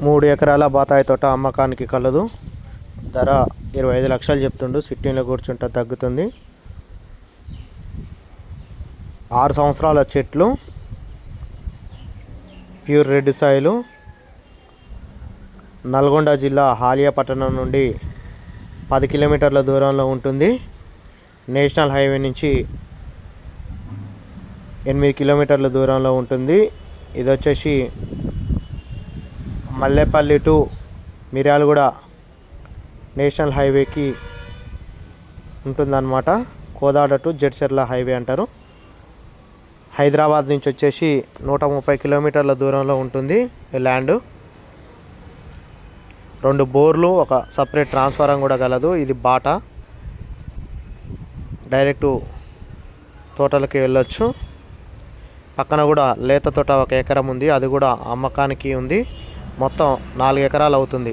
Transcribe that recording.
మూడు ఎకరాల బాతాయి తోట అమ్మకానికి కలదు. ధర ఇరవై ఐదు లక్షలు చెప్తుండు. సిట్టింగ్లో కూర్చుంటే తగ్గుతుంది. ఆరు సంవత్సరాల చెట్లు. Pure red Sailu. నల్గొండ జిల్లా హాలియా పట్టణం నుండి పది కిలోమీటర్ల దూరంలో ఉంటుంది. నేషనల్ హైవే నుంచి ఎనిమిది కిలోమీటర్ల దూరంలో ఉంటుంది. ఇది వచ్చేసి మల్లేపల్లి టు మిర్యాలగూడ నేషనల్ హైవేకి ఉంటుందన్నమాట. కోదాడ టు జడ్చర్ల హైవే అంటారు. హైదరాబాద్ నుంచి వచ్చేసి నూట ముప్పై కిలోమీటర్ల దూరంలో ఉంటుంది ఈ ల్యాండ్. రెండు బోర్లు ఒక సపరేట్ ట్రాన్స్ఫారం కూడా కలదు ఇది బాటా. డైరెక్టు తోటలకి వెళ్ళొచ్చు. పక్కన కూడా లేత తోట ఒక ఎకరం ఉంది. అది కూడా అమ్మకానికి ఉంది. మొత్తం నాలుగు ఎకరాలు అవుతుంది.